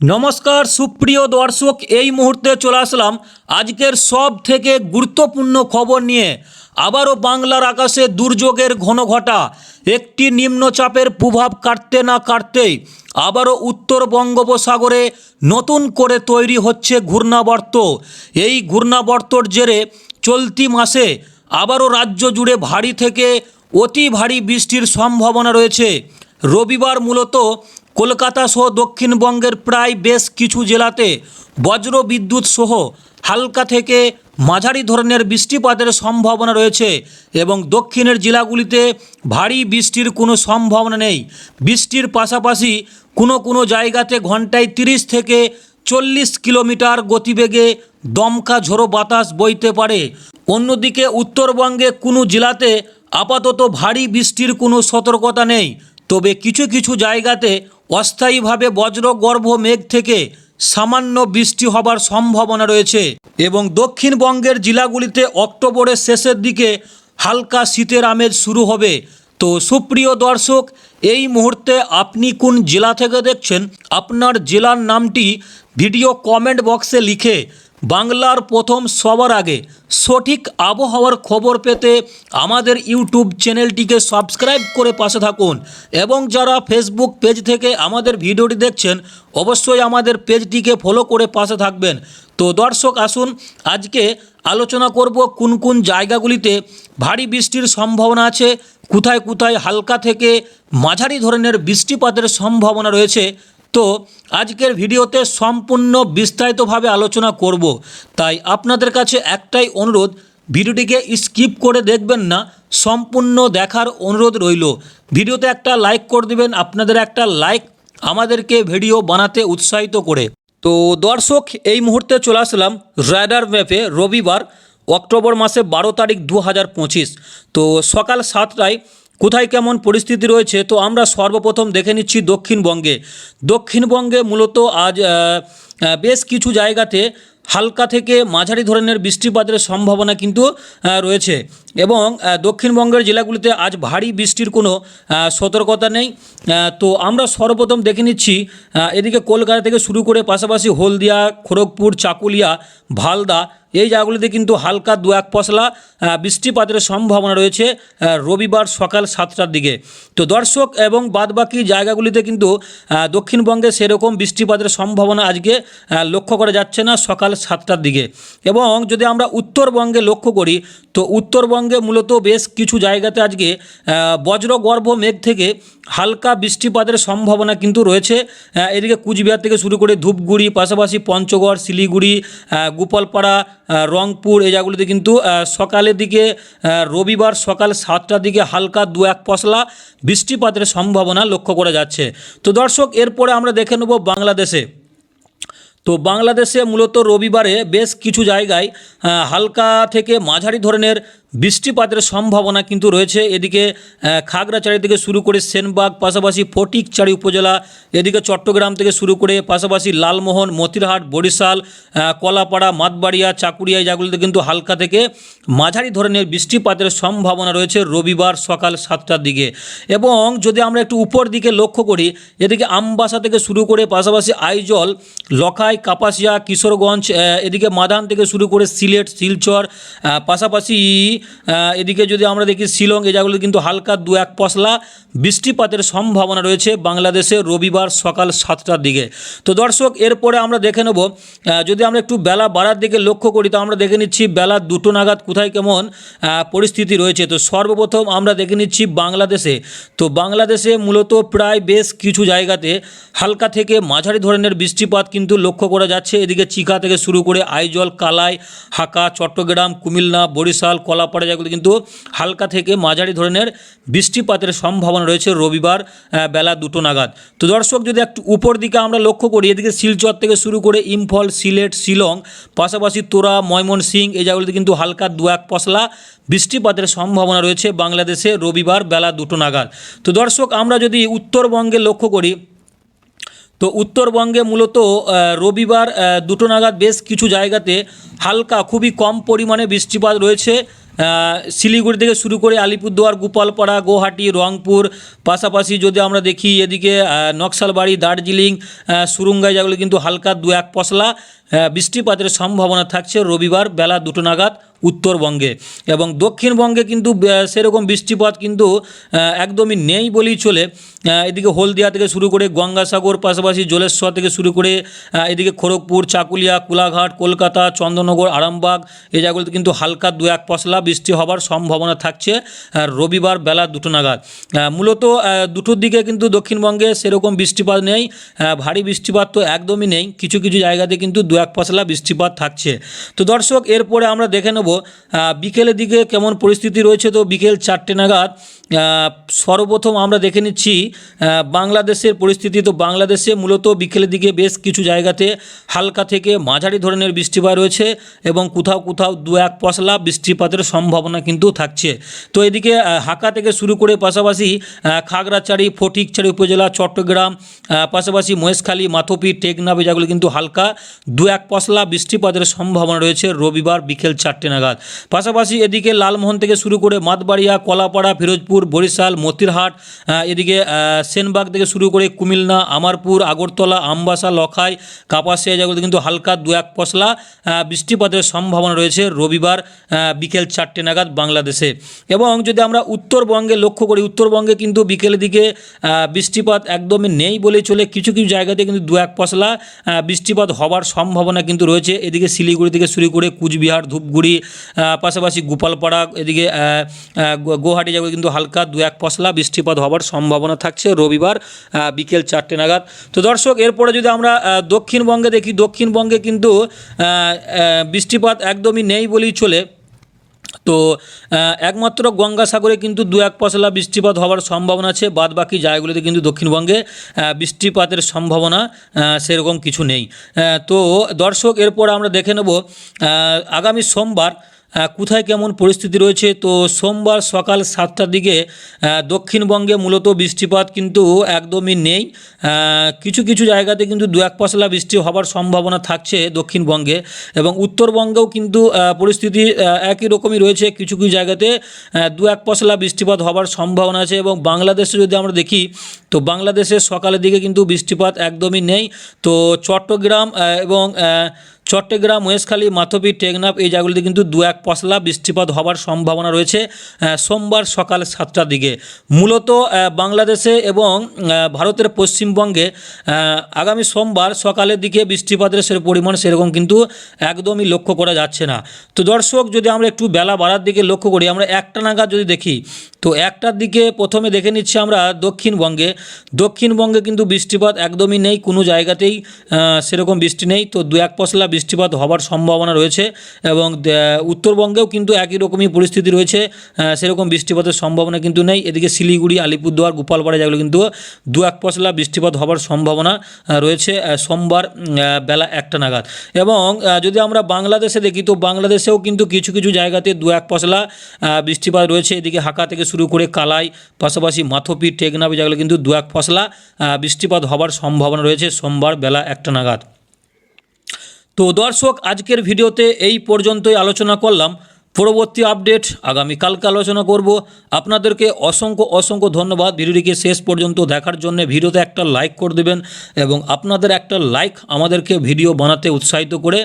নমস্কার, সুপ্রিয় দর্শক, এই মুহূর্তে চলে আসলাম আজকের সব থেকে গুরুত্বপূর্ণ খবর নিয়ে। আবারও বাংলার আকাশে দুর্যোগের ঘন ঘটা। একটি নিম্নচাপের প্রভাব কাটতে না কাটতেই আবারও উত্তর বঙ্গোপসাগরে নতুন করে তৈরি হচ্ছে ঘূর্ণাবর্ত। এই ঘূর্ণাবর্তর জেরে চলতি মাসে আবারও রাজ্য জুড়ে ভারী থেকে অতি ভারী বৃষ্টির সম্ভাবনা রয়েছে। রবিবার মূলত কলকাতা সহ দক্ষিণবঙ্গের প্রায় বেশ কিছু জেলাতে বজ্র বিদ্যুৎ সহ হালকা থেকে মাঝারি ধরনের বৃষ্টিপাতের সম্ভাবনা রয়েছে এবং দক্ষিণের জেলাগুলিতে ভারী বৃষ্টির কোনো সম্ভাবনা নেই। বৃষ্টির পাশাপাশি কোনো কোনো জায়গাতে ঘন্টায় তিরিশ থেকে চল্লিশ কিলোমিটার গতিবেগে দমকা ঝোড়ো বাতাস বইতে পারে। অন্যদিকে উত্তরবঙ্গে কোনো জেলাতে আপাতত ভারী বৃষ্টির কোনো সতর্কতা নেই। তবে কিছু কিছু জায়গাতে অস্থায়ীভাবে বজ্রগর্ভ মেঘ থেকে সামান্য বৃষ্টি হবার সম্ভাবনা রয়েছে এবং দক্ষিণবঙ্গের জেলাগুলিতে অক্টোবরের শেষের দিকে হালকা শীতের আমেজ শুরু হবে। তো সুপ্রিয় দর্শক, এই মুহূর্তে আপনি কোন জেলা থেকে দেখছেন? আপনার জেলার নামটি ভিডিও কমেন্ট বক্সে লিখে বাংলার প্রথম সবার আগে সঠিক আবহাওয়ার খবর পেতে আমাদের ইউটিউব চ্যানেলটিকে সাবস্ক্রাইব করে পাশে থাকুন। এবং যারা ফেসবুক পেজ থেকে আমাদের ভিডিওটি দেখছেন, অবশ্যই আমাদের পেজটিকে ফলো করে পাশে থাকবেন। তো দর্শক, আসুন আজকে আলোচনা করব কোন কোন জায়গাগুলিতে ভারী বৃষ্টির সম্ভাবনা আছে, কোথায় কোথায় হালকা থেকে মাঝারি ধরনের বৃষ্টিপাতের সম্ভাবনা রয়েছে। তো আজকের ভিডিওতে সম্পূর্ণ বিস্তারিতভাবে আলোচনা করব। তাই আপনাদের কাছে একটাই অনুরোধ, ভিডিওটিকে স্কিপ করে দেখবেন না, সম্পূর্ণ দেখার অনুরোধ রইল। ভিডিওতে একটা লাইক করে দেবেন, আপনাদের একটা লাইক আমাদেরকে ভিডিও বানাতে উৎসাহিত করে। তো দর্শক, এই মুহূর্তে চলে আসলাম রাইডার ম্যাপে, রবিবার, অক্টোবর মাসে বারো তারিখ দু হাজার পঁচিশ। তো সকাল সাতটায় কোথায় কেমন পরিস্থিতি রয়েছে? তো আমরা সর্বপ্রথম দেখে নিচ্ছি দক্ষিণবঙ্গে। দক্ষিণবঙ্গে মূলত আজ বেশ কিছু জায়গাতে হালকা থেকে মাঝারি ধরনের বৃষ্টিপাতের সম্ভাবনা কিন্তু রয়েছে। এবং দক্ষিণবঙ্গের জেলাগুলিতে আজ ভারী বৃষ্টির কোনো সতর্কতা নেই। তো আমরা সর্বপ্রথম দেখে নিচ্ছি এদিকে কলকাতা থেকে শুরু করে পাশাপাশি হলদিয়া, খড়গপুর, চাকুলিয়া, ভালদা, এই জায়গাগুলিতে কিন্তু হালকা দু এক পশলা বৃষ্টিপাতের সম্ভাবনা রয়েছে রবিবার সকাল সাতটার দিকে। তো দর্শক এবং বাদবাকি জায়গাগুলিতে কিন্তু দক্ষিণবঙ্গে সেরকম বৃষ্টিপাতের সম্ভাবনা আজকে লক্ষ্য করা যাচ্ছে না সকাল সাতটার দিকে। এবং যদি আমরা উত্তরবঙ্গে লক্ষ্য করি, তো উত্তরবঙ্গে মূলত বেশ কিছু জায়গাতে আজকে বজ্রগর্ভ মেঘ থেকে হালকা বৃষ্টিপাতের সম্ভাবনা কিন্তু রয়েছে। এদিকে কুচবিহার থেকে শুরু করে ধূপগুড়ি, পাশাপাশি পঞ্চগড়, শিলিগুড়ি গোপালপাড়া রংপুর, এই জায়গাগুলিতে কিন্তু সকালের দিকে রবিবার সকাল সাতটার দিকে হালকা দু এক পশলা বৃষ্টিপাতের সম্ভাবনা লক্ষ্য করা যাচ্ছে। তো দর্শক, এরপরে আমরা দেখে নেব বাংলাদেশে। তো বাংলাদেশে মূলত রবিবারে বেশ কিছু জায়গায় হালকা থেকে মাঝারি ধরনের বৃষ্টিপাতের সম্ভাবনা কিন্তু রয়েছে। এদিকে খাগড়াছড়ি থেকে শুরু করে সেনবাগ, পাশাপাশি ফটিকচাড়ি উপজেলা, এদিকে চট্টগ্রাম থেকে শুরু করে পাশাপাশি লালমোহন, মতিরহাট, বরিশাল কলাপাড়া, মাতবাড়িয়া, চাকুরিয়া জায়গাগুলিতে কিন্তু হালকা থেকে মাঝারি ধরনের বৃষ্টিপাতের সম্ভাবনা রয়েছে রবিবার সকাল সাতটার দিকে। এবং যদি আমরা একটু উপর দিকে লক্ষ্য করি, এদিকে আমবাসা থেকে শুরু করে পাশাপাশি আইজল, লখাই, কাপাসিয়া, কিশোরগঞ্জ এদিকে মাদান থেকে শুরু করে সিলেট, শিলচর পাশাপাশি এদিকে যদি আমরা দেখি শিলং এই জায়গাগুলো কিন্তু হালকা দু এক পশলা বৃষ্টিপাতের সম্ভাবনা রয়েছে বাংলাদেশে রবিবার সকাল সাতটার দিকে। তো দর্শক, এরপরে আমরা দেখে নেব যদি আমরা একটু বেলা বাড়ার দিকে লক্ষ্য করি, তো আমরা দেখে নিচ্ছি বেলা দুটো নাগাদ কোথায় কেমন পরিস্থিতি রয়েছে। তো সর্বপ্রথম আমরা দেখে নিচ্ছি বাংলাদেশে। তো বাংলাদেশে মূলত প্রায় বেশ কিছু জায়গাতে হালকা থেকে মাঝারি ধরনের বৃষ্টিপাত কিন্তু লক্ষ্য করা যাচ্ছে। এদিকে চিকা থেকে শুরু করে আইজল, কালাই হাকা চট্টগ্রাম, কুমিল্লা, বরিশাল কলাপাড়া জায়গাগুলো কিন্তু হালকা থেকে মাঝারি ধরনের বৃষ্টিপাতের সম্ভাবনা রয়েছে রবিবার বেলা দুটো নাগাদ। তো দর্শক, যদি একটু উপর দিকে আমরা লক্ষ্য করি, এদিকে শিলচর থেকে শুরু করে ইম্ফল, সিলেট, শিলং, পাশাপাশি তোরা, ময়মনসিং, এই জায়গাগুলিতে কিন্তু হালকা দু এক পশলা বৃষ্টিপাতের সম্ভাবনা রয়েছে বাংলাদেশে রবিবার বেলা দুটো নাগাদ। তো দর্শক, আমরা যদি উত্তরবঙ্গে লক্ষ্য করি, তো উত্তরবঙ্গে মূলত রবিবার দুটো নাগাদ বেশ কিছু জায়গাতে হালকা খুবই কম পরিমাণে বৃষ্টিপাত রয়েছে। শিলিগুড়ি থেকে শুরু করে আলিপুরদুয়ার, গোপালপাড়া গুয়াহাটি রংপুর, পাশাপাশি যদি আমরা দেখি এদিকে নকশালবাড়ি, দার্জিলিং সুরুঙ্গায় যেগুলো কিন্তু হালকা দু এক পশলা বৃষ্টিপাতের সম্ভাবনা থাকছে রবিবার বেলা দুটো নাগাদ। উত্তরবঙ্গে এবং দক্ষিণবঙ্গে কিন্তু সেরকম বৃষ্টিপাত কিন্তু একদমই নেই বলেই চলে। এদিকে হলদিয়া থেকে শুরু করে গঙ্গাসাগর, পাশাপাশি জলেশ্বর থেকে শুরু করে এদিকে খড়গপুর, চাকুলিয়া, কোলাঘাট, কলকাতা চন্দননগর আরামবাগ এই জায়গাগুলোতে কিন্তু হালকা দু এক পশলা বৃষ্টি হবার সম্ভাবনা থাকছে রবিবার বেলা দুটো নাগাদ। মূলত দুটোর দিকে কিন্তু দক্ষিণবঙ্গে সেরকম বৃষ্টিপাত নেই ভারী বৃষ্টিপাত তো একদমই নেই, কিছু কিছু জায়গাতে কিন্তু দু এক পশলা বৃষ্টিপাত থাকছে। তো দর্শক, এরপরে আমরা দেখে নেব আহ, বিকেলের দিকে কেমন পরিস্থিতি রয়েছে? তো বিকেল চারটে নাগাদ সর্বপ্রথম আমরা দেখে নিচ্ছি বাংলাদেশের পরিস্থিতি। তো বাংলাদেশে মূলত বিকেলের দিকে বেশ কিছু জায়গাতে হালকা থেকে মাঝারি ধরনের বৃষ্টিপাত রয়েছে এবং কোথাও কোথাও দু এক পশলা বৃষ্টিপাতের সম্ভাবনা কিন্তু থাকছে। তো এদিকে হাকা থেকে শুরু করে পাশাপাশি খাগড়াছড়ি ফটিকছড়ি উপজেলা চট্টগ্রাম পাশাপাশি মহেশখালী মাথপি টেকনাফ এই জায়গাগুলো কিন্তু হালকা দু এক পশলা বৃষ্টিপাতের সম্ভাবনা রয়েছে রবিবার বিকেল চারটে নাগাদ। পাশাপাশি এদিকে লালমোহন থেকে শুরু করে মাতবাড়িয়া, কলাপাড়া, ফিরোজপুর, বরিশাল, মতিরহাট এদিকে সেনবাগ থেকে শুরু করে কুমিল্লা, আমারপুর, আগরতলা, আমবাসা, লখাই, কাপাসিয়া জায়গাগুলোতে কিন্তু হালকা দু এক পশলা বৃষ্টিপাতের সম্ভাবনা রয়েছে রবিবার বিকেল চারটে নাগাদ বাংলাদেশে। এবং যদি আমরা উত্তরবঙ্গে লক্ষ্য করি, উত্তরবঙ্গে কিন্তু বিকেলের দিকে বৃষ্টিপাত একদমই নেই বলে চলে। কিছু কিছু জায়গাতে কিন্তু দু এক পশলা বৃষ্টিপাত হবার সম্ভাবনা কিন্তু রয়েছে। এদিকে শিলিগুড়ি থেকে শুরু করে কুচবিহার, ধূপগুড়ি পাশাপাশি গোপালপাড়া এদিকে গুয়াহাটি যাবে কিন্তু হালকা দু এক পশলা বৃষ্টিপাত হওয়ার সম্ভাবনা থাকছে রবিবার বিকেল চারটে নাগাদ। তো দর্শক, এরপরে যদি আমরা দক্ষিণবঙ্গে দেখি, দক্ষিণবঙ্গে কিন্তু বৃষ্টিপাত একদমই নেই বলেই চলে। তো একমাত্র গঙ্গাসাগরে কিন্তু দু এক পশলা বৃষ্টিপাত হওয়ার সম্ভাবনা আছে বাদ বাকি জায়গাগুলিতে কিন্তু দক্ষিণবঙ্গে বৃষ্টিপাতের সম্ভাবনা সেরকম কিছু নেই। তো দর্শক, এরপর আমরা দেখে নেব আগামী সোমবার কোথায় কেমন পরিস্থিতি রয়েছে? তো সোমবার সকাল সাতটার দিকে দক্ষিণবঙ্গে মূলত বৃষ্টিপাত কিন্তু একদমই নেই। কিছু কিছু জায়গাতে কিন্তু দু এক পশলা বৃষ্টি হবার সম্ভাবনা থাকছে দক্ষিণবঙ্গে এবং উত্তরবঙ্গেও কিন্তু পরিস্থিতি একই রকমই রয়েছে। কিছু কিছু জায়গাতে দু এক পশলা বৃষ্টিপাত হবার সম্ভাবনা আছে এবং বাংলাদেশে যদি আমরা দেখি, তো বাংলাদেশে সকালের দিকে কিন্তু বৃষ্টিপাত একদমই নেই। তো চট্টগ্রাম এবং চট্টগ্রাম মহেশখালী মাথবি টেকনাফ এই জায়গাগুলিতে কিন্তু দু এক পশলা বৃষ্টিপাত হবার সম্ভাবনা রয়েছে সোমবার সকাল সাতটার দিকে। মূলত বাংলাদেশে এবং ভারতের পশ্চিমবঙ্গে আগামী সোমবার সকালের দিকে বৃষ্টিপাতের সে পরিমাণ সেরকম কিন্তু একদমই লক্ষ্য করা যাচ্ছে না। তো দর্শক, যদি আমরা একটু বেলা বাড়ার দিকে লক্ষ্য করি, আমরা একটা নাগাদ যদি দেখি, তো একটার দিকে প্রথমে দেখে নিচ্ছি আমরা দক্ষিণবঙ্গে। দক্ষিণবঙ্গে কিন্তু বৃষ্টিপাত একদমই নেই, কোনো জায়গাতেই সেরকম বৃষ্টি নেই। তো দু এক পশলা বৃষ্টিপাত হবার সম্ভাবনা রয়েছে এবং উত্তরবঙ্গেও কিন্তু একই রকমই পরিস্থিতি রয়েছে। সেরকম বৃষ্টিপাতের সম্ভাবনা কিন্তু নেই। এদিকে শিলিগুড়ি, আলিপুরদুয়ার, গোপালপাড়া যেগুলো কিন্তু দু এক পশলা বৃষ্টিপাত হবার সম্ভাবনা রয়েছে সোমবার বেলা একটা নাগাদ। এবং যদি আমরা বাংলাদেশে দেখি, তো বাংলাদেশেও কিন্তু কিছু কিছু জায়গাতে দু এক পশলা বৃষ্টিপাত রয়েছে। এদিকে হাকা থেকে শুরু করে কালাই, পাশাপাশি মাথপি, টেকনাফ যেগুলো কিন্তু দু এক পশলা বৃষ্টিপাত হবার সম্ভাবনা রয়েছে সোমবার বেলা একটা নাগাদ। তো দর্শক, আজকের ভিডিওতে এই পর্যন্তই আলোচনা করলাম। পরবর্তী আপডেট আগামীকালকে আলোচনা করব। আপনাদেরকে অসংখ্য অসংখ্য ধন্যবাদ। ভিডিওটিকে শেষ পর্যন্ত দেখার জন্য ভিডিওতে একটা লাইক করে দেবেন এবং আপনাদের একটা লাইক আমাদেরকে ভিডিও বানাতে উৎসাহিত করে